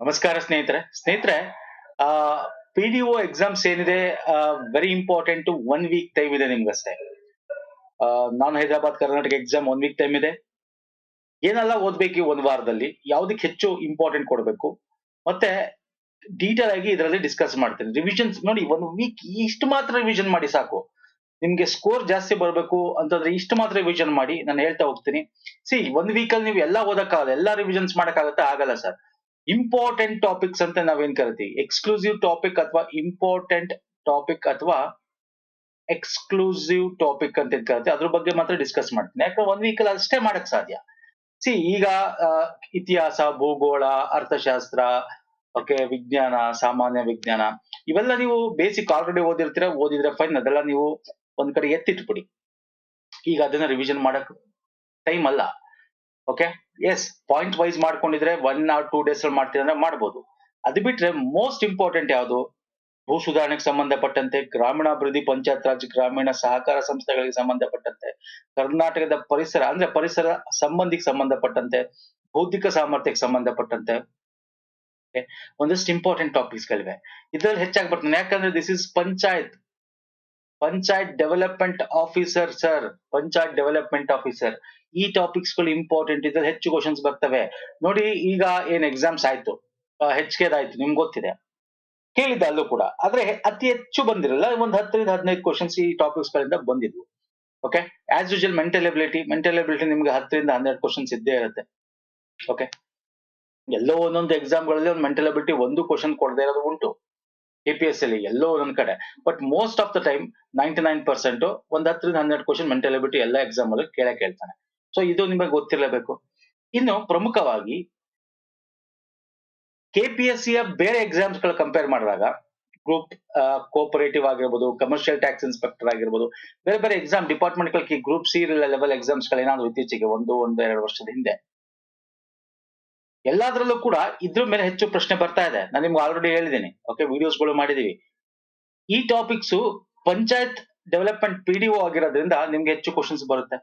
ನಮಸ್ಕಾರ ಸ್ನೇಹಿತರೆ. ಸ್ನೇಹಿತರೆ, ಆ ಪಿ ಡಿ ಒ ಎಕ್ಸಾಮ್ಸ್ ಏನಿದೆ very important one week time ಇದೆ ನಿಮ್ಗಷ್ಟೇ. ನಾನ್ Hyderabad, Karnataka exam one week time ಇದೆ. ಏನೆಲ್ಲ ಓದ್ಬೇಕು ಒಂದು ವಾರದಲ್ಲಿ? ಯಾವ್ದಕ್ಕೆ ಹೆಚ್ಚು ಇಂಪಾರ್ಟೆಂಟ್ ಕೊಡ್ಬೇಕು? ಮತ್ತೆ ಡೀಟೇಲ್ ಆಗಿ ಇದರಲ್ಲಿ ಡಿಸ್ಕಸ್ ಮಾಡ್ತೀನಿ. ರಿವಿಷನ್ಸ್ ನೋಡಿ, ಒಂದು ವೀಕ್ ಇಷ್ಟು ಮಾತ್ರ ರಿವಿಷನ್ ಮಾಡಿ ಸಾಕು. ನಿಮ್ಗೆ ಸ್ಕೋರ್ ಜಾಸ್ತಿ ಬರಬೇಕು ಅಂತಂದ್ರೆ ಇಷ್ಟು ಮಾತ್ರ ರಿವಿಷನ್ ಮಾಡಿ, ನಾನು ಹೇಳ್ತಾ ಹೋಗ್ತೀನಿ. ಸಿ ಒಂದ್ ವೀಕಲ್ಲಿ ನೀವು ಎಲ್ಲ ಓದಕ್ಕಾಗಲ್ಲ, ಎಲ್ಲ ರಿವಿಷನ್ಸ್ ಮಾಡಕ್ಕಾಗತ್ತೆ ಆಗಲ್ಲ ಸರ್. ಇಂಪಾರ್ಟೆಂಟ್ ಟಾಪಿಕ್ಸ್ ಅಂತ ನಾವೇನ್ ಕರಿತೀವಿ? ಎಕ್ಸ್ಕ್ಲೂಸಿವ್ ಟಾಪಿಕ್ ಅಥವಾ ಇಂಪಾರ್ಟೆಂಟ್ ಟಾಪಿಕ್ ಅಥವಾ ಎಕ್ಸ್ಕ್ಲೂಸಿವ್ ಟಾಪಿಕ್ ಅಂತ ಕರಿತೀವಿ? ಅದ್ರ ಬಗ್ಗೆ ಮಾತ್ರ ಡಿಸ್ಕಸ್ ಮಾಡ್ತೀನಿ. ಯಾಕಂದ್ರೆ ಒಂದ್ ವೀಕ್ ಅಲ್ಲಿ ಅಷ್ಟೇ ಮಾಡಕ್ ಸಾಧ್ಯ. ಸಿ ಈಗ ಇತಿಹಾಸ, ಭೂಗೋಳ, ಅರ್ಥಶಾಸ್ತ್ರ ಓಕೆ ವಿಜ್ಞಾನ, ಸಾಮಾನ್ಯ ವಿಜ್ಞಾನ, ಇವೆಲ್ಲ ನೀವು ಬೇಸಿಕ್ ಆಲ್ರೆಡಿ ಓದಿರ್ತೀರ? ಓದಿದ್ರೆ ಫೈನ್ ಅದೆಲ್ಲ ನೀವು ಒಂದ್ ಕಡೆ ಎತ್ತಿಟ್ಬಿಡಿ. ಈಗ ಅದನ್ನ ರಿವಿಷನ್ ಮಾಡಕ್ ಟೈಮ್ ಅಲ್ಲ. ಓಕೆ ಎಸ್ ಪಾಯಿಂಟ್ ವೈಸ್ ಮಾಡ್ಕೊಂಡಿದ್ರೆ ಒನ್ ಆರ್ ಟೂ ಡೇಸ್ ಅಲ್ಲಿ ಮಾಡ್ತೀರ ಅಂದ್ರೆ ಮಾಡ್ಬೋದು. ಅದು ಬಿಟ್ರೆ ಮೋಸ್ಟ್ ಇಂಪಾರ್ಟೆಂಟ್ ಯಾವುದು? ಭೂ ಸುಧಾರಣೆಗೆ ಸಂಬಂಧಪಟ್ಟಂತೆ, ಗ್ರಾಮೀಣಾಭಿವೃದ್ಧಿ, ಪಂಚಾಯತ್ ರಾಜ್, ಗ್ರಾಮೀಣ ಸಹಕಾರ ಸಂಸ್ಥೆಗಳಿಗೆ ಸಂಬಂಧಪಟ್ಟಂತೆ, ಕರ್ನಾಟಕದ ಪರಿಸರ ಅಂದ್ರೆ ಪರಿಸರ ಸಂಬಂಧಿಗೆ ಸಂಬಂಧಪಟ್ಟಂತೆ, ಬೌದ್ಧಿಕ ಸಾಮರ್ಥ್ಯಕ್ಕೆ ಸಂಬಂಧಪಟ್ಟಂತೆ ಒಂದಷ್ಟು ಇಂಪಾರ್ಟೆಂಟ್ ಟಾಪಿಕ್ಸ್ ಗಳಿವೆ. ಇದ್ರಲ್ಲಿ ಹೆಚ್ಚಾಗಿ ಬರ್ತಾನೆ. ಯಾಕಂದ್ರೆ this is panchayat. Panchayat development officer, sir. Panchayat development officer. ಈ ಟಾಪಿಕ್ಸ್ಗಳು ಇಂಪಾರ್ಟೆಂಟ್ ಇದ್ರೆ ಹೆಚ್ಚು ಕ್ವಶನ್ಸ್ ಬರ್ತವೆ. ನೋಡಿ, ಈಗ ಏನ್ ಎಕ್ಸಾಮ್ಸ್ ಆಯ್ತು? ಹೆಚ್ಚಿಗೆದಾಯ್ತು ನಿಮ್ಗೆ ಗೊತ್ತಿದೆ. ಕೇಳಿದ್ದ ಅಲ್ಲೂ ಕೂಡ. ಆದ್ರೆ ಅತಿ ಹೆಚ್ಚು ಬಂದಿರಲ್ಲ, ಒಂದ್ ಹತ್ತರಿಂದ ಹದಿನೈದು ಕ್ವಶನ್ಸ್ ಈ ಟಾಪಿಕ್ಸ್ ಗಳಿಂದ ಬಂದಿದ್ವು. Okay as usual mental ability mental ability ನಿಮ್ಗೆ ಹತ್ತರಿಂದ ಹನ್ನೆರಡು ಕ್ವಶನ್ಸ್ ಇದ್ದೇ ಇರುತ್ತೆ. ಓಕೆ ಎಲ್ಲೋ ಒಂದೊಂದು ಎಕ್ಸಾಮ್ಗಳಲ್ಲಿ ಒಂದು ಮೆಂಟಲ್ ಎಬಿಲಿಟಿ ಒಂದು ಕ್ವಶನ್ ಕೊಡದೇ ಇರೋದು ಉಂಟು. ಎ ಪಿ ಎಸ್ ಅಲ್ಲಿ ಎಲ್ಲೋ ಒಂದೊಂದ್ ಕಡೆ. But most of the time ninety nine percent ಒಂದ್ ಹತ್ತರಿಂದ ಹನ್ನೆರಡು ಕ್ವಶನ್ ಮೆಂಟಲ್ ಬಿಟ್ಟು ಎಲ್ಲ ಎಕ್ಸಾಮ್ ಅಲ್ಲಿ ಕೇಳೇ ಕೇಳ್ತಾನೆ. ಸೊ ಇದು ನಿಮಗೆ ಗೊತ್ತಿರಲೇಬೇಕು. ಇನ್ನು ಪ್ರಮುಖವಾಗಿ ಕೆಪಿಎಸ್ಸಿ ಯ ಬೇರೆ ಎಕ್ಸಾಮ್ಸ್ಗಳ ಕಂಪೇರ್ ಮಾಡಿದಾಗ ಗ್ರೂಪ್ ಕೋಪರೇಟಿವ್ ಆಗಿರ್ಬೋದು ಕಮರ್ಷಿಯಲ್ ಟ್ಯಾಕ್ಸ್ ಇನ್ಸ್ಪೆಕ್ಟರ್ ಆಗಿರ್ಬೋದು, ಬೇರೆ ಬೇರೆ ಎಕ್ಸಾಮ್ ಡಿಪಾರ್ಟ್ಮೆಂಟ್ ಗಳಿಗೆ ಗ್ರೂಪ್ ಸಿ ಲೆವೆಲ್ ಎಕ್ಸಾಮ್ಸ್ ಗಳೇನಾದ್ರು ಇತ್ತೀಚೆಗೆ ಒಂದು ಒಂದು, ಎರಡು ವರ್ಷದ ಹಿಂದೆ ಎಲ್ಲಾದ್ರಲ್ಲೂ ಕೂಡ ಇದ್ರ ಮೇಲೆ ಹೆಚ್ಚು ಪ್ರಶ್ನೆ ಬರ್ತಾ ಇದೆ. ನಾನು ನಿಮ್ಗೆ ಆಲ್ರೆಡಿ ಹೇಳಿದ್ದೀನಿ ಓಕೆ ವಿಡಿಯೋಸ್ಗಳು ಮಾಡಿದೀವಿ. ಈ topics panchayat development P D ಆಗಿರೋದ್ರಿಂದ ನಿಮ್ಗೆ ಹೆಚ್ಚು ಕ್ವಶನ್ಸ್ ಬರುತ್ತೆ.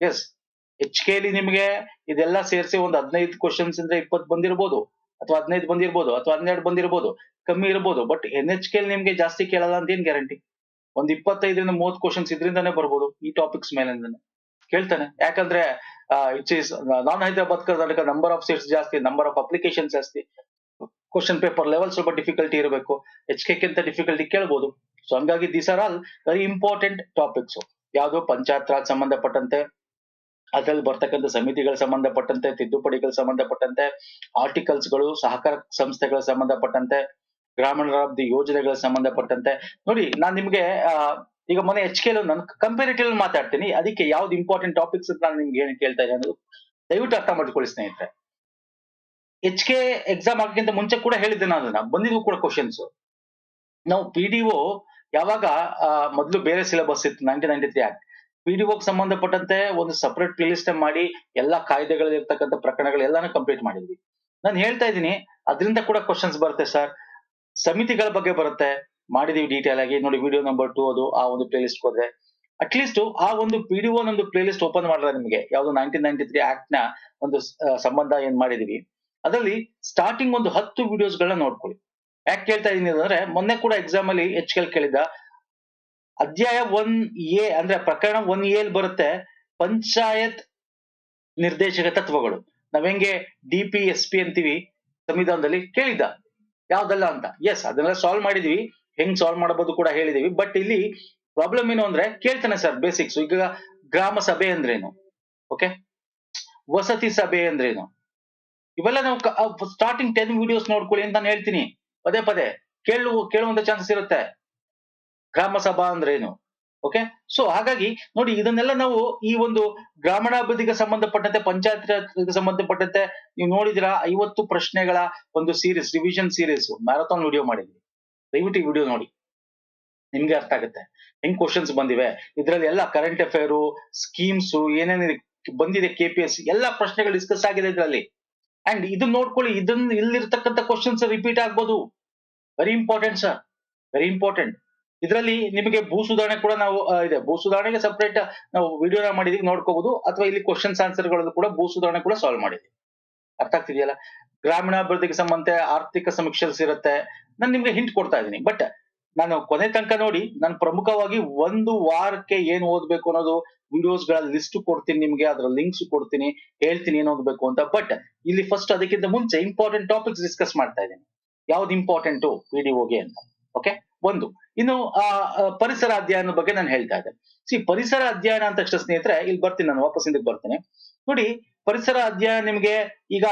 ಎಸ್ ಎಚ್ ಕೆ ಲಿ ನಿಮ್ಗೆ ಇದೆಲ್ಲ ಸೇರಿಸಿ ಒಂದು ಹದಿನೈದು ಕ್ವಶನ್ಸ್ ಅಂದ್ರೆ ಇಪ್ಪತ್ತು ಬಂದಿರ್ಬೋದು, ಅಥವಾ ಹದಿನೈದು ಬಂದಿರ್ಬೋದು, ಅಥವಾ ಹನ್ನೆರಡು ಬಂದಿರ್ಬೋದು, ಕಮ್ಮಿ ಇರ್ಬೋದು ಬಟ್ ಎನ್ ಎಚ್ ಕೆ ನಿಮ್ಗೆ ಜಾಸ್ತಿ ಕೇಳಲ್ಲ ಅಂತ ಏನ್ ಗ್ಯಾರಂಟಿ ಒಂದ್ ಇಪ್ಪತ್ತೈದರಿಂದ ಮೂವತ್ತು ಕ್ವಶನ್ಸ್ ಇದರಿಂದಾನೇ ಬರ್ಬೋದು ಈ ಟಾಪಿಕ್ಸ್ ಮೇಲೆ ಕೇಳ್ತಾನೆ. ಯಾಕಂದ್ರೆ it's is non Hyderabad Karnataka number of seats ಜಾಸ್ತಿ ನಂಬರ್ ಆಫ್ ಅಪ್ಲಿಕೇಶನ್ ಜಾಸ್ತಿ. ಕ್ವಶನ್ ಪೇಪರ್ ಲೆವೆಲ್ ಸ್ವಲ್ಪ ಡಿಫಿಕಲ್ಟಿ ಇರಬೇಕು. ಎಚ್ ಕೆ ಡಿಫಿಕಲ್ಟಿ ಕೇಳ್ಬೋದು. ಸೊ ಹಂಗಾಗಿ these are all very important topics ಯಾವುದು ಪಂಚಾಯತ್ ರಾಜ್ ಸಂಬಂಧಪಟ್ಟಂತೆ, ಅದರಲ್ಲಿ ಬರ್ತಕ್ಕಂಥ ಸಮಿತಿಗಳ ಸಂಬಂಧಪಟ್ಟಂತೆ, ತಿದ್ದುಪಡಿಗಳ ಸಂಬಂಧಪಟ್ಟಂತೆ ಆರ್ಟಿಕಲ್ಸ್ಗಳು, ಸಹಕಾರ ಸಂಸ್ಥೆಗಳ ಸಂಬಂಧಪಟ್ಟಂತೆ ಗ್ರಾಮೀಣಾಭಿವೃದ್ಧಿ ಯೋಜನೆಗಳ ಸಂಬಂಧಪಟ್ಟಂತೆ. ನೋಡಿ, ನಾನ್ ನಿಮ್ಗೆ ಈಗ ಮೊನ್ನೆ ಎಚ್ ಕೆ ನಾನು ಕಂಪೇರಿಟಿವ್ ಮಾತಾಡ್ತೀನಿ. ಅದಕ್ಕೆ ಯಾವ್ದು ಇಂಪಾರ್ಟೆಂಟ್ ಟಾಪಿಕ್ಸ್ ನಾನು ನಿಮ್ಗೆ ಏನು ಕೇಳ್ತಾ ಇದ್ದೀನಿ ದಯವಿಟ್ಟು ಅರ್ಥ ಮಾಡ್ಕೊಳ್ಳಿ ಸ್ನೇಹಿತರೆ. ಎಚ್ ಕೆ ಎಕ್ಸಾಮ್ ಆಗಕ್ಕಿಂತ ಮುಂಚೆ ಕೂಡ ಹೇಳಿದ್ದೆ ನಾನು ಅದನ್ನ. ಬಂದಿದ್ವು ಕೂಡ ಕ್ವಶನ್ಸ್ ನಾವು ಪಿ ಡಿ ಒ ಯಾವಾಗ ಮೊದಲು ಮೊದ್ಲು ಬೇರೆ ಸಿಲೆಬಸ್ ಇತ್ತು nineteen ninety three act P D ಸಂಬಂಧಪಟ್ಟಂತೆ ಒಂದು ಸಪರೇಟ್ ಪ್ಲೇಲಿಸ್ಟ್ ಮಾಡಿ, ಎಲ್ಲಾ ಕಾಯ್ದೆಗಳಲ್ಲಿ ಇರ್ತಕ್ಕಂಥ ಪ್ರಕರಣಗಳೆಲ್ಲಾನು ಕಂಪ್ಲೀಟ್ ಮಾಡಿದ್ವಿ. ನಾನು ಹೇಳ್ತಾ ಇದ್ದೀನಿ, ಅದರಿಂದ ಕೂಡ ಕ್ವಶನ್ಸ್ ಬರುತ್ತೆ ಸರ್ ಸಮಿತಿಗಳ ಬಗ್ಗೆ ಬರುತ್ತೆ. ಮಾಡಿದೀವಿ ಡೀಟೇಲ್ ಆಗಿ. ನೋಡಿ ವಿಡಿಯೋ ನಂಬರ್ ಟು ಅದು, ಆ ಒಂದು ಪ್ಲೇ ಲಿಸ್ಟ್ ಹೋದ್ರೆ ಅಟ್ಲೀಸ್ಟ್ ಆ ಒಂದು ಡಿ ಒಂದು ಪ್ಲೇ ಲಿಸ್ಟ್ ಓಪನ್ ಮಾಡಿದ್ರೆ ನಿಮಗೆ. ಯಾವ್ದು ನೈನ್ಟೀನ್ ನೈನ್ಟಿ ತ್ರೀ ಆಕ್ಟ್ನ ಒಂದು ಸಂಬಂಧ ಏನ್ ಮಾಡಿದೀವಿ. ಅದರಲ್ಲಿ ಸ್ಟಾರ್ಟಿಂಗ್ ಒಂದು ಹತ್ತು ವಿಡಿಯೋಸ್ ಗಳನ್ನ ನೋಡ್ಕೊಳ್ಳಿ. ಯಾಕೆ ಕೇಳ್ತಾ ಇದೀನಿ ಅಂದ್ರೆ ಮೊನ್ನೆ ಕೂಡ ಎಕ್ಸಾಮ್ ಅಲ್ಲಿ ಎಚ್ ಕೆಲ್ ಕೇಳಿದ ಅಧ್ಯಾಯ ಒನ್ ಎ ಅಂದ್ರೆ ಪ್ರಕರಣ ಒನ್ ಎ ಅಲ್ಲಿ ಬರುತ್ತೆ ಪಂಚಾಯತ್ ನಿರ್ದೇಶಕ ತತ್ವಗಳು. ನಾವ್ ಹೆಂಗೆ ಡಿ ಪಿ ಎಸ್ ಪಿ ಅಂತೀವಿ ಸಂವಿಧಾನದಲ್ಲಿ ಕೇಳಿದ್ದ. ಯಾವ್ದಲ್ಲ ಅಂತ. ಎಸ್ ಅದನ್ನೆಲ್ಲ ಸಾಲ್ವ್ ಮಾಡಿದೀವಿ. ಹೆಂಗ್ ಸಾಲ್ವ್ ಮಾಡಬಹುದು ಕೂಡ ಹೇಳಿದೀವಿ. ಬಟ್ ಇಲ್ಲಿ ಪ್ರಾಬ್ಲಮ್ ಏನು ಅಂದ್ರೆ, ಕೇಳ್ತಾನೆ ಸರ್ ಬೇಸಿಕ್ಸ್ ಈಗ ಗ್ರಾಮ ಸಭೆ ಅಂದ್ರೇನು? ಓಕೆ ವಸತಿ ಸಭೆ ಅಂದ್ರೇನು? ಇವೆಲ್ಲ ನಾವು ಸ್ಟಾರ್ಟಿಂಗ್ ಟೆನ್ ವಿಡಿಯೋಸ್ ನೋಡ್ಕೊಳ್ಳಿ ಅಂತ ನಾನು ಹೇಳ್ತೀನಿ. ಪದೇ ಪದೇ. ಕೇಳು ಕೇಳುವಂತ ಚಾನ್ಸಸ್ ಇರುತ್ತೆ. ಗ್ರಾಮ ಸಭಾ ಅಂದ್ರೇನು? ಓಕೆ ಸೊ ಹಾಗಾಗಿ ನೋಡಿ ಇದನ್ನೆಲ್ಲ ನಾವು ಈ ಒಂದು ಗ್ರಾಮೀಣಾಭಿವೃದ್ಧಿಗೆ ಸಂಬಂಧಪಟ್ಟಂತೆ ಪಂಚಾಯತ್ ಸಂಬಂಧಪಟ್ಟಂತೆ, ನೀವು ನೋಡಿದಿರಾ ಐವತ್ತು ಪ್ರಶ್ನೆಗಳ ಒಂದು series revision series marathon video ಮಾಡಿದ್ವಿ. ದಯವಿಟ್ಟು ಈ ವಿಡಿಯೋ ನೋಡಿ. ನಿಮ್ಗೆ ಅರ್ಥ ಆಗುತ್ತೆ. ಹೆಂಗ್ ಕ್ವಶನ್ಸ್ ಬಂದಿವೆ? ಇದ್ರಲ್ಲಿ ಎಲ್ಲ ಕರೆಂಟ್ ಅಫೇರು ಸ್ಕೀಮ್ಸ್ ಏನೇನು ಬಂದಿದೆ ಕೆ ಪಿ ಎಸ್ ಎಲ್ಲ ಪ್ರಶ್ನೆಗಳು ಡಿಸ್ಕಸ್ ಆಗಿದೆ ಇದರಲ್ಲಿ. ಅಂಡ್ ಇದನ್ನ ನೋಡ್ಕೊಳ್ಳಿ ಇದನ್ನ ಇಲ್ಲಿರ್ತಕ್ಕಂಥ ಕ್ವಶನ್ಸ್ ರಿಪೀಟ್ ಆಗ್ಬೋದು. Very important sir very important ಇದರಲ್ಲಿ ನಿಮಗೆ ಭೂ ಸುಧಾರಣೆ ಕೂಡ ನಾವು ಇದೆ. ಭೂ ಸುಧಾರಣೆಗೆ ಸಪ್ರೇಟ್ ನಾವು ವಿಡಿಯೋನ ಮಾಡಿದೀವಿ ನೋಡ್ಕೋಬಹುದು ಅಥವಾ ಇಲ್ಲಿ ಕ್ವಶನ್ಸ್ ಆನ್ಸರ್ ಗಳಲ್ಲೂ ಕೂಡ ಭೂ ಸುಧಾರಣೆ ಕೂಡ ಸಾಲ್ವ್ ಮಾಡಿದೀವಿ ಅರ್ಥ ಆಗ್ತಿದೆಯಲ್ಲ? ಗ್ರಾಮೀಣಾಭಿವೃದ್ಧಿಗೆ ಸಂಬಂಧ ಆರ್ಥಿಕ ಸಮೀಕ್ಷೆಸ್ ಇರುತ್ತೆ. ನಾನು ನಿಮ್ಗೆ ಹಿಂಟ್ ಕೊಡ್ತಾ ಇದ್ದೀನಿ. ಬಟ್ ನಾನು ಕೊನೆ ತನಕ ನೋಡಿ ನಾನು ಪ್ರಮುಖವಾಗಿ ಒಂದು ವಾರಕ್ಕೆ ಏನ್ ಓದ್ಬೇಕು ಅನ್ನೋದು ವಿಡಿಯೋಸ್ಗಳ ಲಿಸ್ಟ್ ಕೊಡ್ತೀನಿ ನಿಮ್ಗೆ ಅದರ ಲಿಂಕ್ಸ್ ಕೊಡ್ತೀನಿ ಹೇಳ್ತೀನಿ ಏನ್ ಓದ್ಬೇಕು ಅಂತ. ಬಟ್ ಇಲ್ಲಿ ಫಸ್ಟ್ ಅದಕ್ಕಿಂತ ಮುಂಚೆ ಇಂಪಾರ್ಟೆಂಟ್ ಟಾಪಿಕ್ಸ್ ಡಿಸ್ಕಸ್ ಮಾಡ್ತಾ ಇದ್ದೀನಿ. ಯಾವ್ದು ಇಂಪಾರ್ಟೆಂಟು ಪಿಡಿಒಗೆ ಅಂತ. ಓಕೆ ಒಂದು. ಇನ್ನು ಆ, ಪರಿಸರ ಅಧ್ಯಯನ ಬಗ್ಗೆ ನಾನು ಹೇಳ್ತಾ ಇದ್ದೆ. ಸಿ ಪರಿಸರ ಅಧ್ಯಯನ ಅಂತ ತಕ್ಷಣ ಸ್ನೇಹಿತರೆ ಇಲ್ಲಿ ಬರ್ತೀನಿ ನಾನು ವಾಪಸ್ ಹಿಂದಕ್ಕೆ ಬರ್ತೀನಿ. ನೋಡಿ ಪರಿಸರ ಅಧ್ಯಯನ ನಿಮ್ಗೆ ಈಗ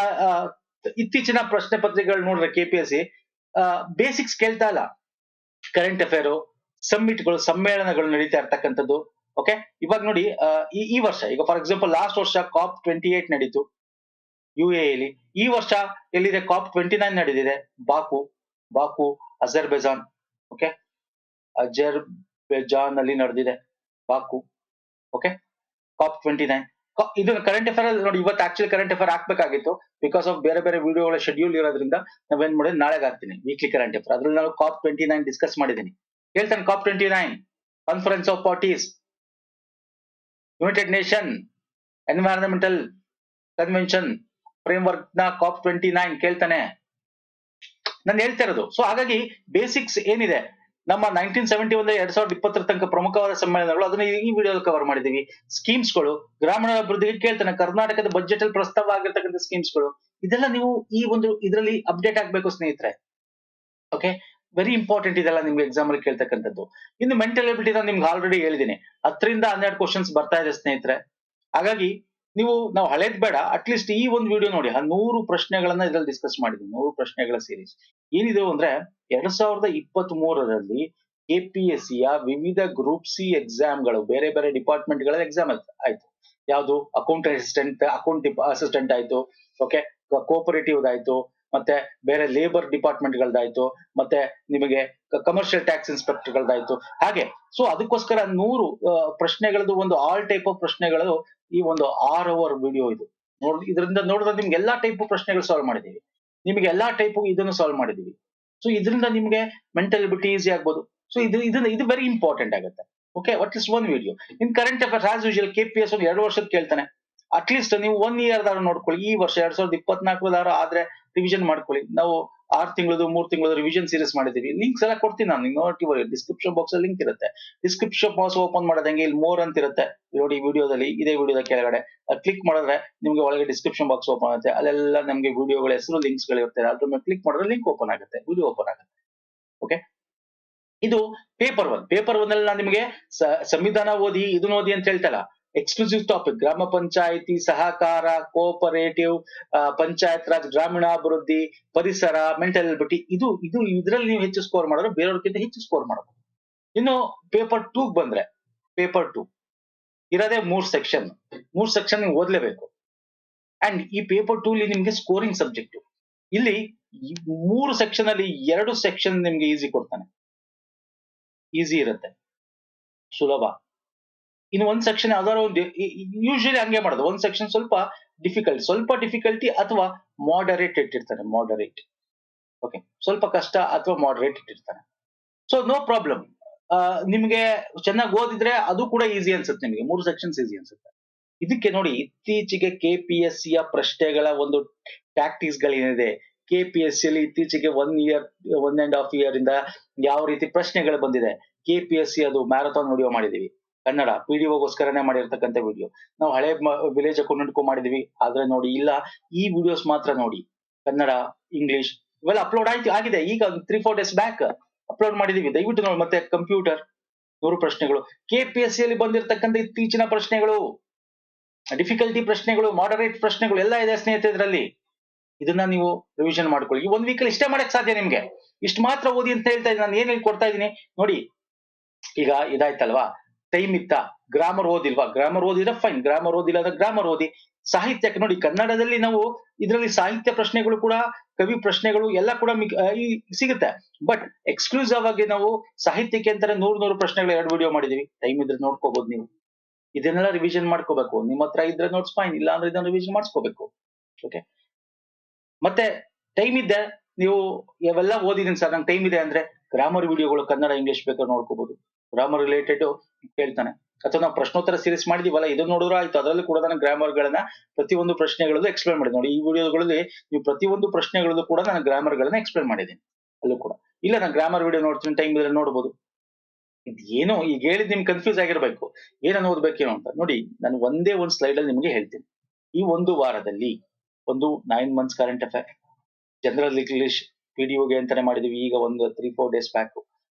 ಇತ್ತೀಚಿನ ಪ್ರಶ್ನೆ ಪತ್ರಿಕೆಗಳು ನೋಡ್ರೆ K P S C basics ಕೇಳ್ತಾ ಇಲ್ಲ. ಕರೆಂಟ್ ಅಫೇರು ಸಮ್ಮಿಟ್ಗಳು ಸಮ್ಮೇಳನಗಳು ನಡೀತಾ ಇರ್ತಕ್ಕಂಥದ್ದು. ಓಕೆ ಇವಾಗ ನೋಡಿ ಈ ವರ್ಷ, ಈಗ ಫಾರ್ ಎಕ್ಸಾಂಪಲ್ ಲಾಸ್ಟ್ ವರ್ಷ ಕಾಪ್ ಟ್ವೆಂಟಿ ಏಟ್ ನಡೀತು ಯು ಎಲಿ ಈ ವರ್ಷ ಎಲ್ಲಿದೆ? ಕಾಪ್ ಟ್ವೆಂಟಿ ನೈನ್ ನಡೆದಿದೆ. ಬಾಕು ಬಾಕು, ಅಜರ್ಬೆಜಾನ್. ಓಕೆ ಅಜರ್ಬೆಜಾನ್ ಅಲ್ಲಿ ನಡೆದಿದೆ. Baku. Okay COP twenty nine ಇದು ಕರೆಂಟ್ ಅಫೇರ್ ನೋಡಿ, ಇವತ್ತು ಆಕ್ಚುಲಿ ಕರೆಂಟ್ ಅಫೇರ್ ಹಾಕ್ಬೇಕಾಗಿತ್ತು. ಬಿಕಾಸ್ ಆಫ್ ಬೇರೆ ಬೇರೆ ವಿಡಿಯೋಗಳ ಶೆಡ್ಯೂಲ್ ಇರೋದ್ರಿಂದ ನಾವೇನ್ ಮಾಡಿದ್ರೆ ನಾಳೆಗೆ ಹಾಕ್ತೀನಿ. ವೀಕ್ಲಿ ಕರೆಂಟ್ ಅಫೇರ್ ಅದ್ರಲ್ಲಿ ನಾವು ಕಾಪ್ ಟ್ವೆಂಟಿ ನೈನ್ ಡಿಸ್ಕಸ್ ಮಾಡಿದ್ದೀನಿ. ಹೇಳ್ತಾನೆ COP twenty nine conference of parties united nation environmental convention ಫ್ರೇಮ್ವರ್ಕ್ನ COP twenty nine ಕೇಳ್ತಾನೆ. ನಾನು ಹೇಳ್ತಾ ಇರೋದು. ಸೊ ಹಾಗಾಗಿ ಬೇಸಿಕ್ಸ್ ಏನಿದೆ? ನಮ್ಮ ನೈನ್ಟೀನ್ ಸೆವೆಂಟಿ ಒಂದ ಎರಡ್ ಸಾವಿರದ ಇಪ್ಪತ್ತರ ತನಕ ಪ್ರಮುಖವಾದ ಸಮ್ಮೇಳನಗಳು, ಅದನ್ನ ಈ ವಿಡಿಯೋ ಕವರ್ ಮಾಡಿದೀವಿ ಸ್ಕೀಮ್ಸ್ಗಳು ಗ್ರಾಮೀಣ ಅಭಿವೃದ್ಧಿಗೆ ಕೇಳ್ತಾನೆ, ಕರ್ನಾಟಕದ ಬಜೆಟ್ ಅಲ್ಲಿ ಪ್ರಸ್ತಾವ ಆಗಿರ್ತಕ್ಕಂಥ ಸ್ಕೀಮ್ಸ್ಗಳು ಇದೆಲ್ಲ ನೀವು ಈ ಒಂದು ಇದರಲ್ಲಿ ಅಪ್ಡೇಟ್ ಆಗ್ಬೇಕು ಸ್ನೇಹಿತರೆ. ಓಕೆ ವೆರಿ ಇಂಪಾರ್ಟೆಂಟ್ ಇದೆಲ್ಲ ನಿಮ್ಗೆ ಎಕ್ಸಾಮ್ ಅಲ್ಲಿ ಕೇಳ್ತಕ್ಕಂಥದ್ದು. ಇನ್ನು ಮೆಂಟಲ್ ಎಬಿಲಿಟಿ ನಾನು ನಿಮ್ಗೆ ಆಲ್ರೆಡಿ ಹೇಳಿದ್ದೀನಿ. ಹತ್ತರಿಂದ ಹನ್ನೆರಡು ಕ್ವಶನ್ಸ್ ಬರ್ತಾ ಇದೆ ಸ್ನೇಹಿತರೆ. ಹಾಗಾಗಿ ನೀವು ನಾವು ಹಳೇದ್ ಬೇಡ ಅಟ್ಲೀಸ್ಟ್ ಈ ಒಂದು ವಿಡಿಯೋ ನೋಡಿ. ನೂರು ಪ್ರಶ್ನೆಗಳನ್ನ ಇದ್ರಲ್ಲಿ ಡಿಸ್ಕಸ್ ಮಾಡಿದ್ವಿ, ನೂರು ಪ್ರಶ್ನೆಗಳ ಸೀರೀಸ್ ಏನಿದೆ ಅಂದ್ರೆ, ಎರಡ್ ಸಾವಿರದ ಇಪ್ಪತ್ತ್ ಮೂರರಲ್ಲಿ ಕೆಪಿಎಸ್ ಯ ವಿವಿಧ ಗ್ರೂಪ್ ಸಿ ಎಕ್ಸಾಮ್ಗಳು ಬೇರೆ ಬೇರೆ ಡಿಪಾರ್ಟ್ಮೆಂಟ್ಗಳ ಎಕ್ಸಾಮ್ ಆಯ್ತು ಯಾವುದು? ಅಕೌಂಟ್ ಅಸಿಸ್ಟೆಂಟ್ ಅಕೌಂಟ್ ಅಸಿಸ್ಟೆಂಟ್ ಆಯ್ತು ಓಕೆ ಕೋಪರೇಟಿವ್ ಆಯ್ತು ಮತ್ತೆ ಬೇರೆ ಲೇಬರ್ ಡಿಪಾರ್ಟ್ಮೆಂಟ್ ಗಳದಾಯ್ತು ಮತ್ತೆ ನಿಮಗೆ ಕಮರ್ಷಿಯಲ್ ಟ್ಯಾಕ್ಸ್ ಇನ್ಸ್ಪೆಕ್ಟರ್ ಗಳದಾಯ್ತು ಹಾಗೆ ಸೊ ಅದಕ್ಕೋಸ್ಕರ ನೂರು ಪ್ರಶ್ನೆಗಳದ್ದು ಒಂದು ಆಲ್ ಟೈಪ್ ಆಫ್ ಪ್ರಶ್ನೆಗಳು ಈ ಒಂದು ಆರ್ ಅವರ್ ವಿಡಿಯೋ ಇದು. ನೋಡ್, ಇದರಿಂದ ನೋಡಿದ್ರೆ ನಿಮ್ಗೆ ಎಲ್ಲಾ ಟೈಪ್ ಪ್ರಶ್ನೆಗಳು ಸಾಲ್ವ್ ಮಾಡಿದೀವಿ ನಿಮಗೆ ಎಲ್ಲಾ ಟೈಪ್ ಇದನ್ನು ಸಾಲ್ವ್ ಮಾಡಿದೀವಿ ಸೊ ಇದರಿಂದ ನಿಮಗೆ ಮೆಂಟಲ್ ಬಿಟ್ಟು ಈಸಿ ಆಗ್ಬೋದು. ಸೊ ಇದು, ಇದನ್ನ, ಇದು ವೆರಿ ಇಂಪಾರ್ಟೆಂಟ್ ಆಗುತ್ತೆ. Okay what is one video in current affairs as usual K P S ಒಂದು ಎರಡು ವರ್ಷದ ಕೇಳ್ತಾನೆ. ಅಟ್ಲೀಸ್ಟ್ ನೀವು ಒನ್ ಇಯರ್ ದಾರ ನೋಡ್ಕೊಳ್ಳಿ. ಈ ವರ್ಷ ಎರಡ್ ಸಾವಿರದ ಇಪ್ಪತ್ನಾಲ್ಕರದಾರ ಆದ್ರೆ ರಿವಿಷನ್ ಮಾಡ್ಕೊಳ್ಳಿ. ನಾವು ಆರ್ ತಿಂಗಳದು ಮೂರ್ ತಿಂಗಳದು ರಿವಿಷನ್ ಸೀರೀಸ್ ಮಾಡಿದೀವಿ ಲಿಂಕ್ಸ್ ಎಲ್ಲ ಕೊಡ್ತೀನಿ ನಾನು ನೋಡಿ ಡಿಸ್ಕ್ರಿಪ್ಷನ್ ಬಾಕ್ಸ್ ಲಿಂಕ್ ಇರುತ್ತೆ. ಡಿಸ್ಕ್ರಿಪ್ಷನ್ ಬಾಕ್ಸ್ ಓಪನ್ ಮಾಡೋದಂಗೆ ಇಲ್ಲಿ ಮೋರ್ ಅಂತ ಇರುತ್ತೆ. ನೋಡಿ ವಿಡಿಯೋದಲ್ಲಿ ಇದೇ ವಿಡಿಯೋದ ಕೆಳಗಡೆ. ಕ್ಲಿಕ್ ಮಾಡಿದ್ರೆ ನಿಮ್ಗೆ ಒಳಗೆ ಡಿಸ್ಕ್ರಿಪ್ಷನ್ ಬಾಕ್ಸ್ ಓಪನ್ ಆಗುತ್ತೆ. ಅಲ್ಲೆಲ್ಲ ನಮಗೆ ವಿಡಿಯೋಗಳ ಹೆಸರು ಲಿಂಕ್ಸ್ಗಳು ಇರುತ್ತೆ ಅದ್ರ ಮೇಲೆ ಕ್ಲಿಕ್ ಮಾಡಿದ್ರೆ ಲಿಂಕ್ ಓಪನ್ ಆಗುತ್ತೆ. ವಿಡಿಯೋ ಓಪನ್ ಆಗುತ್ತೆ. ಓಕೆ ಇದು ಪೇಪರ್ ಒನ್ ಪೇಪರ್ ಒನ್ ಅಲ್ಲಿ ನಾನು ನಿಮಗೆ ಸಂವಿಧಾನ ಓದಿ, ಇದನ್ನ ಓದಿ ಅಂತ ಹೇಳ್ತಲ್ಲ. ಎಕ್ಸ್ಕ್ಲೂಸಿವ್ ಟಾಪಿಕ್ ಗ್ರಾಮ ಪಂಚಾಯಿತಿ ಸಹಕಾರ ಕೋಪರೇಟಿವ್ ಪಂಚಾಯತ್ ರಾಜ್ ಗ್ರಾಮೀಣಾಭಿವೃದ್ಧಿ ಪರಿಸರ ಮೆಂಟಲ್ ಇದು ಇದು ಇದರಲ್ಲಿ ನೀವು ಹೆಚ್ಚು ಸ್ಕೋರ್ ಮಾಡಿದ್ರೆ ಬೇರೆಯವ್ರಿಗಿಂತ ಹೆಚ್ಚು ಸ್ಕೋರ್ ಮಾಡಬಹುದು ಇನ್ನು ಪೇಪರ್ ಟೂ ಬಂದ್ರೆ ಪೇಪರ್ ಟೂ ಇರೋದೇ ಮೂರ್ ಸೆಕ್ಷನ್ ಮೂರ್ ಸೆಕ್ಷನ್ ನೀವು ಓದ್ಲೇಬೇಕು. ಅಂಡ್ ಈ ಪೇಪರ್ ಟೂ ಇಲ್ಲಿ ನಿಮ್ಗೆ ಸ್ಕೋರಿಂಗ್ ಸಬ್ಜೆಕ್ಟ್ ಇಲ್ಲಿ ಮೂರು ಸೆಕ್ಷನ್ ಅಲ್ಲಿ ಎರಡು ಸೆಕ್ಷನ್ ನಿಮ್ಗೆ ಈಸಿ ಕೊಡ್ತಾನೆ. ಈಸಿ ಇರುತ್ತೆ. ಸುಲಭ. ಇನ್ನು ಒಂದ್ ಸೆಕ್ಷನ್ ಯಾವ್ದಾದ್ರು ಒಂದು ಯೂಶಲಿ ಹಂಗೆ ಮಾಡೋದು. ಒಂದ್ ಸೆಕ್ಷನ್ ಸ್ವಲ್ಪ ಡಿಫಿಕಲ್ಟ್ ಸ್ವಲ್ಪ ಡಿಫಿಕಲ್ಟಿ ಅಥವಾ ಮಾಡರೇಟ್ ಇಟ್ಟಿರ್ತಾನೆ ಮಾಡರೇಟ್ ಓಕೆ ಸ್ವಲ್ಪ ಕಷ್ಟ ಅಥವಾ ಮಾಡರೇಟ್ ಇಟ್ಟಿರ್ತಾನೆ ಸೊ ನೋ ಪ್ರಾಬ್ಲಮ್ ನಿಮ್ಗೆ ಚೆನ್ನಾಗಿ ಓದಿದ್ರೆ ಅದು ಕೂಡ ಈಸಿ ಅನ್ಸುತ್ತೆ ನಿಮಗೆ. ಮೂರು ಸೆಕ್ಷನ್ಸ್ ಈಸಿ ಅನ್ಸುತ್ತೆ. ಇದಕ್ಕೆ ನೋಡಿ, ಇತ್ತೀಚೆಗೆ ಕೆ ಪಿ ಎಸ್ ಸಿಯ ಪ್ರಶ್ನೆಗಳ ಒಂದು ಟ್ಯಾಕ್ಟಿಕ್ಸ್ ಗಳೇನಿದೆ. ಕೆ ಪಿ ಎಸ್ ಸಿ ಅಲ್ಲಿ ಇತ್ತೀಚೆಗೆ one year one and half year ಇಂದ ಯಾವ ರೀತಿ ಪ್ರಶ್ನೆಗಳು ಬಂದಿದೆ. ಕೆ ಪಿ ಎಸ್ ಸಿ ಅದು ಮ್ಯಾರಥಾನ್ ವಿಡಿಯೋ ಮಾಡಿದೀವಿ ಕನ್ನಡ ಪಿ ಡಿ ಒಗೋಸ್ಕರನೇ ಮಾಡಿರ್ತಕ್ಕಂಥ ವಿಡಿಯೋ ನಾವು ಹಳೆ ವಿಲೇಜ್ ಅಕೌಂಟೆಂಟ್ಗೂ ಮಾಡಿದೀವಿ, ಆದ್ರೆ ನೋಡಿ ಇಲ್ಲ. ಈ ವಿಡಿಯೋಸ್ ಮಾತ್ರ ನೋಡಿ. ಕನ್ನಡ ಇಂಗ್ಲಿಷ್ ಇವೆಲ್ಲ ಅಪ್ಲೋಡ್ ಆಯ್ತು, ಆಗಿದೆ. ಈಗ three four days back upload ಮಾಡಿದೀವಿ. ದಯವಿಟ್ಟು ನೋಡಿ ಮತ್ತೆ ಕಂಪ್ಯೂಟರ್ ನೂರು ಪ್ರಶ್ನೆಗಳು. ಕೆ ಪಿ ಎಸ್ ಸಿ ಅಲ್ಲಿ ಬಂದಿರತಕ್ಕಂಥ ಇತ್ತೀಚಿನ ಪ್ರಶ್ನೆಗಳು ಡಿಫಿಕಲ್ಟಿ ಪ್ರಶ್ನೆಗಳು ಮಾಡರೇಟ್ ಪ್ರಶ್ನೆಗಳು, ಎಲ್ಲ ಇದೆ ಸ್ನೇಹಿತರೆ ಇದರಲ್ಲಿ. ಇದನ್ನ ನೀವು ರಿವಿಷನ್ ಮಾಡ್ಕೊಳ್ಳಿ. ಒಂದ್ ವೀಕಲ್ಲಿ ಇಷ್ಟೇ ಮಾಡಕ್ ಸಾಧ್ಯ ನಿಮ್ಗೆ. ಇಷ್ಟು ಮಾತ್ರ ಓದಿ ಅಂತ ಹೇಳ್ತಾ ಇದ್ದೀನಿ. ನಾನು ಏನ್ ಕೊಡ್ತಾ ಇದ್ದೀನಿ? ನೋಡಿ, ಈಗ ಇದಾಯ್ತಲ್ವಾ? ಟೈಮ್ ಇತ್ತ. ಗ್ರಾಮರ್ ಓದಿಲ್ವಾ? ಗ್ರಾಮರ್ ಓದಿದ್ರೆ ಫೈನ್ ಗ್ರಾಮರ್ ಓದಿಲ್ಲ ಅಂದ್ರೆ ಗ್ರಾಮರ್ ಓದಿ. ಸಾಹಿತ್ಯಕ್ಕೆ ನೋಡಿ, ಕನ್ನಡದಲ್ಲಿ ನಾವು ಇದರಲ್ಲಿ ಸಾಹಿತ್ಯ ಪ್ರಶ್ನೆಗಳು ಕೂಡ, ಕವಿ ಪ್ರಶ್ನೆಗಳು ಎಲ್ಲ ಕೂಡ ಸಿಗುತ್ತೆ. ಬಟ್ ಎಕ್ಸ್ಕ್ಲೂಸಿವ್ ಆಗಿ ನಾವು ಸಾಹಿತ್ಯಕ್ಕೆ ಅಂತಾರೆ ನೂರ್ ನೂರು ಪ್ರಶ್ನೆಗಳು ಎರಡು ವಿಡಿಯೋ ಮಾಡಿದೀವಿ. ಟೈಮ್ ಇದ್ರೆ ನೋಡ್ಕೋಬಹುದು ನೀವು. ಇದನ್ನೆಲ್ಲ ರಿವಿಷನ್ ಮಾಡ್ಕೋಬೇಕು. ನಿಮ್ಮ ಹತ್ರ ಇದ್ರೆ ನೋಟ್ಸ್ ಫೈನ್ ಇಲ್ಲ ಅಂದ್ರೆ ಇದನ್ನ ರಿವಿಷನ್ ಮಾಡಿಸ್ಕೋಬೇಕು. ಓಕೆ ಮತ್ತೆ ಟೈಮ್ ಇದ್ದೆ, ನೀವು ಇವೆಲ್ಲ ಓದಿದೀನಿ ಸರ್. ನಂಗೆ ಟೈಮ್ ಇದೆ ಅಂದ್ರೆ ಗ್ರಾಮರ್ ವಿಡಿಯೋಗಳು ಕನ್ನಡ ಇಂಗ್ಲಿಷ್ ಬೇಕಾದ್ರೆ ನೋಡ್ಕೋಬಹುದು ಗ್ರಾಮರ್ ರಿಲೇಟೆಡ್ ಕೇಳ್ತಾನೆ. ಅಥವಾ ನಾವು ಪ್ರಶ್ನೋತ್ತರ ಸೀರೀಸ್ ಮಾಡಿದೀವಲ್ಲ, ಇದನ್ನ ನೋಡಿದ್ರೆ ಆಯ್ತು. ಅದರಲ್ಲೂ ಕೂಡ ನಾನು ಗ್ರಾಮರ್ ಗಳನ್ನ ಪ್ರತಿಯೊಂದು ಪ್ರಶ್ನೆಗಳಲ್ಲೂ ಎಕ್ಸ್ಪ್ಲೇನ್ ಮಾಡಿದೆ ನೋಡಿ, ಈ ವಿಡಿಯೋಗಳಲ್ಲಿ ನೀವು ಪ್ರತಿಯೊಂದು ಪ್ರಶ್ನೆಗಳಲ್ಲೂ ಕೂಡ ನಾನು ಗ್ರಾಮರ್ ಗಳನ್ನ ಎಕ್ಸ್ಪ್ಲೇನ್ ಮಾಡಿದ್ದೀನಿ. ಅಲ್ಲೂ ಕೂಡ. ಇಲ್ಲ, ನಾನು ಗ್ರಾಮರ್ ವಿಡಿಯೋ ನೋಡ್ತೀನಿ ಟೈಮ್ ಇದ್ರೆ ನೋಡ್ಬೋದು. ಇದು ಏನೋ, ಈಗ ಹೇಳಿದ್ ನಿಮ್ಗೆ ಕನ್ಫ್ಯೂಸ್ ಆಗಿರ್ಬೇಕು. ಏನನ್ನ ಓದ್ಬೇಕೇನೋ ಅಂತ. ನೋಡಿ, ನಾನು ಒಂದೇ ಒಂದು ಸ್ಲೈಡ್ ಅಲ್ಲಿ ನಿಮಗೆ ಹೇಳ್ತೀನಿ. ಈ ಒಂದು ವಾರದಲ್ಲಿ, ಒಂದು nine months current affair general English ಪಿಡಿಒಗೆ ಅಂತಾನೆ ಮಾಡಿದೀವಿ. ಈಗ ಒಂದು three four days back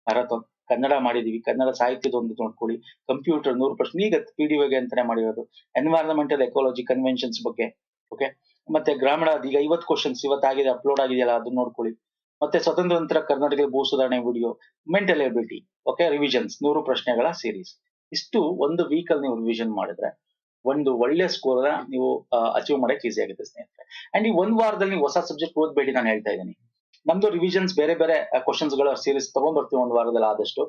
marathon Kannada ಮಾಡಿದೀವಿ, ಕನ್ನಡ ಸಾಹಿತ್ಯದ ಒಂದು ನೋಡ್ಕೊಳ್ಳಿ ಕಂಪ್ಯೂಟರ್ ನೂರು ಪರ್ಸೆಂಟ್ ಈಗ ಪಿ ಡಿ ಒಗೆ ಅಂತಾನೆ ಮಾಡಿರೋದು ಎನ್ವೈರನ್ಮೆಂಟಲ್ ಎಕಾಲಜಿ ಕನ್ವೆನ್ಷನ್ಸ್ ಬಗ್ಗೆ ಓಕೆ ಮತ್ತೆ ಗ್ರಾಮೀಣ ಈಗ ಐವತ್ತು ಕ್ವಶನ್ಸ್ ಇವತ್ತಾಗಿದೆ ಅಪ್ಲೋಡ್ ಆಗಿದೆಯಲ್ಲ, ಅದನ್ನ ನೋಡ್ಕೊಳ್ಳಿ. ಮತ್ತೆ ಸ್ವತಂತ್ರ ನಂತರ ಕರ್ನಾಟಕದ ಭೂ ಸುಧಾರಣೆ video mental ability okay revisions ನೂರು ಪ್ರಶ್ನೆಗಳ ಸೀರೀಸ್ ಇಷ್ಟು ಒಂದು ವೀಕ್ ಅಲ್ಲಿ ನೀವು ರಿವಿಷನ್ ಮಾಡಿದ್ರೆ, ಒಂದು ಒಳ್ಳೆ ಸ್ಕೋರ್ ನೀವು ಅಚೀವ್ ಮಾಡಕ್ ಈಸಿ ಆಗುತ್ತೆ ಸ್ನೇಹಿತರೆ. ಅಂಡ್ ಈ ಒಂದ್ ವಾರದಲ್ಲಿ ಹೊಸ ಸಬ್ಜೆಕ್ಟ್ ಓದ್ಬೇಡಿ, ನಾನು ಹೇಳ್ತಾ ಇದ್ದೀನಿ. ನಮ್ದು ರಿವಿಷನ್ಸ್ ಬೇರೆ ಬೇರೆ ಕ್ವಶನ್ಸ್ಗಳು ಸೀರೀಸ್ ತಗೊಂಡ್ಬರ್ತೀವಿ ಒಂದು ವಾರದಲ್ಲಿ ಆದಷ್ಟು.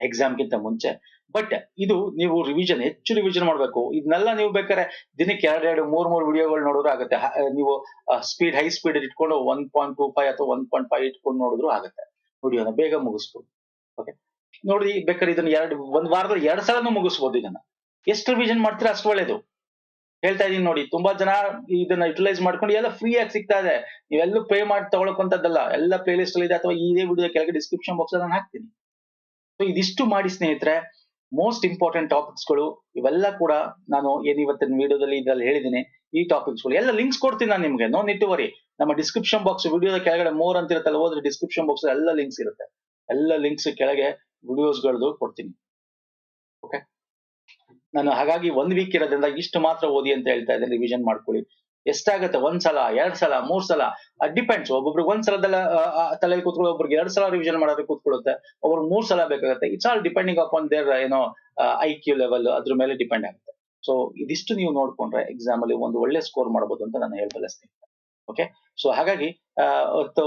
ಎಕ್ಸಾಮ್ ಗಿಂತ ಮುಂಚೆ. ಬಟ್ ಇದು ನೀವು ರಿವಿಷನ್ ಹೆಚ್ಚು ರಿವಿಷನ್ ಮಾಡಬೇಕು. ಇದನ್ನೆಲ್ಲ ನೀವು ಬೇಕಾದ್ರೆ ದಿನಕ್ಕೆ ಎರಡೆರಡು ಮೂರ್, ಮೂರು ವಿಡಿಯೋಗಳು ನೋಡಿದ್ರು ಆಗುತ್ತೆ. ನೀವು ಸ್ಪೀಡ್ ಹೈ ಸ್ಪೀಡ್ ಇಟ್ಕೊಂಡು ಒನ್ ಪಾಯಿಂಟ್ ಟೂ ಫೈವ್ ಅಥವಾ ಒನ್ ಪಾಯಿಂಟ್ ಫೈವ್ ಇಟ್ಕೊಂಡು ನೋಡಿದ್ರು ಆಗುತ್ತೆ. ವಿಡಿಯೋನ ಬೇಗ ಮುಗಿಸ್ಬೋದು. ಓಕೆ ನೋಡಿ, ಬೇಕಾದ್ರೆ ಇದನ್ನ ಎರಡು, ಒಂದ್ ವಾರದಲ್ಲಿ ಎರಡ್ ಸಲನೂ ಮುಗಿಸ್ಬೋದು ಇದನ್ನ. ಎಷ್ಟು ರಿವಿಷನ್ ಮಾಡ್ತೀರಾ ಅಷ್ಟು ಒಳ್ಳೇದು. ಹೇಳ್ತಾ ಇದೀನಿ ನೋಡಿ, ತುಂಬಾ ಜನ ಇದನ್ನ ಯುಟಿಲೈಸ್ ಮಾಡ್ಕೊಂಡು ಎಲ್ಲ ಫ್ರೀ ಆಗಿ ಸಿಗ್ತಾ ಇದೆ. ನೀವೆಲ್ಲೂ ಪೇ ಮಾಡಿ ತಗೊಳಕಂತದ್ದಲ್ಲ ಎಲ್ಲ ಪ್ಲೇ ಲಿಸ್ಟ್ ಅಲ್ಲಿ ಇದೆ ಅಥವಾ ಇದೇ ವಿಡಿಯೋ ಕೆಳಗೆ ಡಿಸ್ಕ್ರಿಪ್ಷನ್ ಬಾಕ್ಸ್ ನಾನು ಹಾಕ್ತೀನಿ. ಸೊ ಇದಿಷ್ಟು ಮಾಡಿ ಸ್ನೇಹಿತರೆ ಮೋಸ್ಟ್ ಇಂಪಾರ್ಟೆಂಟ್ ಟಾಪಿಕ್ಸ್ಗಳು, ಇವೆಲ್ಲ ಕೂಡ ನಾನು ಏನ್ ಇವತ್ತಿನ ವಿಡಿಯೋದಲ್ಲಿ ಇದ್ರಲ್ಲಿ ಹೇಳಿದ್ದೀನಿ. ಈ ಟಾಪಿಕ್ಸ್ಗಳು, ಎಲ್ಲ ಲಿಂಕ್ಸ್ ಕೊಡ್ತೀನಿ ನಾನು ನಿಮ್ಗೆ ನೋ ನಿಟ್ಟು ವರಿ ನಮ್ಮ ಡಿಸ್ಕ್ರಿಪ್ಷನ್ ಬಾಕ್ಸ್ ವಿಡಿಯೋದ ಕೆಳಗಡೆ ಮೋರ್ ಅಂತ ಇರುತ್ತಲ್ಲ, ಹೋದ್ರೆ ಡಿಸ್ಕ್ರಿಪ್ಷನ್ ಬಾಕ್ಸ್ ಎಲ್ಲ ಲಿಂಕ್ಸ್ ಇರುತ್ತೆ. ಎಲ್ಲ ಲಿಂಕ್ಸ್ ಕೆಳಗೆ ವಿಡಿಯೋಸ್ ಗಳದ್ದು ಕೊಡ್ತೀನಿ. ಓಕೆ ನಾನು ಹಾಗಾಗಿ ಒಂದ್ ವೀಕ್ ಇರೋದ್ರಿಂದ ಇಷ್ಟು ಮಾತ್ರ ಓದಿ ಅಂತ ಹೇಳ್ತಾ ಇದ್ದೇನೆ ರಿವಿಷನ್ ಮಾಡ್ಕೊಳ್ಳಿ. ಎಷ್ಟಾಗತ್ತೆ? ಒಂದ್ಸಲ ಎರಡ್ ಸಲ, ಮೂರ್ ಸಲ? ಡಿಪೆಂಡ್ಸ್ ಒಬ್ಬೊಬ್ರಿಗೆ ಒಂದ್ ಸಲದಲ್ಲ ತಲೆ ಕೂತ್ಕೊಳ್ಳೋ, ಒಬ್ರಿಗೆ ಎರಡ್ ಸಲ ರಿವಿಷನ್ ಮಾಡೋದಕ್ಕೆ ಕೂತ್ಕೊಳ್ಳುತ್ತೆ. ಒಬ್ರಿಗೆ ಮೂರ್ ಸಲ ಬೇಕಾಗುತ್ತೆ. It's all depending upon their ಏನೋ ಐ ಕ್ಯೂ ಲೆವೆಲ್ ಅದ್ರ ಮೇಲೆ ಡಿಪೆಂಡ್ ಆಗುತ್ತೆ. ಸೊ ಇದಿಷ್ಟು ನೀವು ನೋಡ್ಕೊಂಡ್ರೆ ಎಕ್ಸಾಮ್ ಅಲ್ಲಿ ಒಂದು ಒಳ್ಳೆ ಸ್ಕೋರ್ ಮಾಡಬಹುದು ಅಂತ ನಾನು ಹೇಳ್ಬಲ್ಲೆ ಓಕೆ ಸೊ ಹಾಗಾಗಿ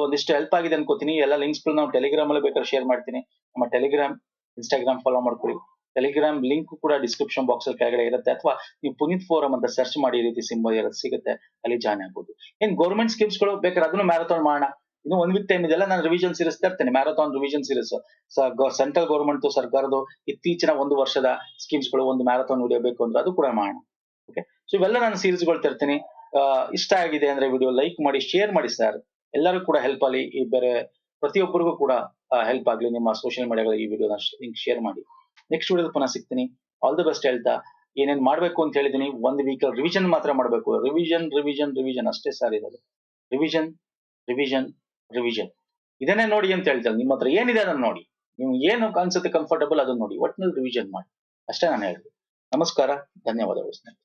ಒಂದಿಷ್ಟು ಹೆಲ್ಪ್ ಆಗಿದೆ ಅನ್ಕೋತೀನಿ. ಎಲ್ಲ ಲಿಂಕ್ಸ್ ನಾವು ಟೆಲಿಗ್ರಾಮ್ ಅಲ್ಲಿ ಬೇಕಾದ್ರೆ ಶೇರ್ ಮಾಡ್ತೀನಿ. ನಮ್ಮ ಟೆಲಿಗ್ರಾಮ್ ಇನ್ಸ್ಟಾಗ್ರಾಮ್ ಫಾಲೋ ಮಾಡ್ಕೊಳ್ಳಿ. ಟೆಲಿಗ್ರಾಮ್ ಲಿಂಕ್ ಕೂಡ ಡಿಸ್ಕ್ರಿಪ್ಷನ್ ಬಾಕ್ಸ್ ಅಲ್ಲಿ ಕೆಳಗಡೆ ಇರುತ್ತೆ. ಅಥವಾ ನೀವು ಪುನೀತ್ ಫೋರಂ ಅಂತ ಸರ್ಚ್ ಮಾಡಿ ರೀತಿ ಸಿಂಬಲ್ ಇರೋದು ಸಿಗುತ್ತೆ, ಅಲ್ಲಿ ಜಾಯ್ನ್ ಆಗ್ಬೋದು. ಏನ್ ಗೌರ್ಮೆಂಟ್ ಸ್ಕೀಮ್ಸ್ಗಳು ಬೇಕಾದ್ರೆ ಅದನ್ನು ಮ್ಯಾರಥಾನ್ ಮಾಡೋಣ. ಇನ್ನು ಒಂದ್ ವಿತ್ ಟೈಮ್ ಇದೆಲ್ಲ ನಾನು revision series ತರ್ತೇನೆ marathon revision series central government ಸರ್ಕಾರದ ಇತ್ತೀಚಿನ ಒಂದು ವರ್ಷದ ಸ್ಕೀಮ್ಸ್ಗಳು ಒಂದು ಮ್ಯಾರಥಾನ್ ವಿಡಿಯೋ ಬೇಕು ಅಂದ್ರೆ ಅದು ಕೂಡ ಮಾಡೋಣ. ಓಕೆ ಸೊ ಇವೆಲ್ಲ ನಾನು ಸೀರೀಸ್ಗಳು ತರ್ತೀನಿ. ಇಷ್ಟ ಆಗಿದೆ ಅಂದ್ರೆ ವಿಡಿಯೋ ಲೈಕ್ ಮಾಡಿ ಶೇರ್ ಮಾಡಿ ಸರ್ ಎಲ್ಲರೂ ಕೂಡ ಹೆಲ್ಪ್ ಆಗಲಿ, ಈ ಬೇರೆ ಪ್ರತಿಯೊಬ್ಬರಿಗೂ ಕೂಡ ಹೆಲ್ಪ್ ಆಗಲಿ ನಿಮ್ಮ ಸೋಷಿಯಲ್ ಮೀಡಿಯಾಗಳ ಈ ವಿಡಿಯೋನ ಶೇರ್ ಮಾಡಿ. ನೆಕ್ಸ್ಟ್ ವಿಡಿಯೋದಲ್ಲಿ ಪುನಃ ಸಿಗ್ತೀನಿ. ಆಲ್ ದಿ ಬೆಸ್ಟ್ ಹೇಳ್ತಾ. ಏನೇನ್ ಮಾಡಬೇಕು ಅಂತ ಹೇಳಿದೀನಿ. ಒಂದು ವೀಕಲ್ ರಿವಿಷನ್ ಮಾತ್ರ ಮಾಡಬೇಕು. ರಿವಿಷನ್ ರಿವಿಷನ್ ರಿವಿಷನ್ ಅಷ್ಟೇ ಸರ್ ಇರೋದು. ರಿವಿಷನ್ ರಿವಿಷನ್ ರಿವಿಷನ್ ಇದನ್ನೇ ನೋಡಿ ಅಂತ ಹೇಳ್ತಾರೆ ನಿಮ್ಮ ಹತ್ರ ಏನಿದೆ ಅದನ್ನು ನೋಡಿ. ನೀವು ಏನು ಅನ್ಸುತ್ತೆ ಕಂಫರ್ಟಬಲ್ ಅದನ್ನು ನೋಡಿ. ಒಟ್ಟಿನಲ್ಲಿ ರಿವಿಷನ್ ಮಾಡಿ. ಅಷ್ಟೇ ನಾನು ಹೇಳಿದೆ. ನಮಸ್ಕಾರ. ಧನ್ಯವಾದಗಳು ಸ್ನೇಹಿತರೆ.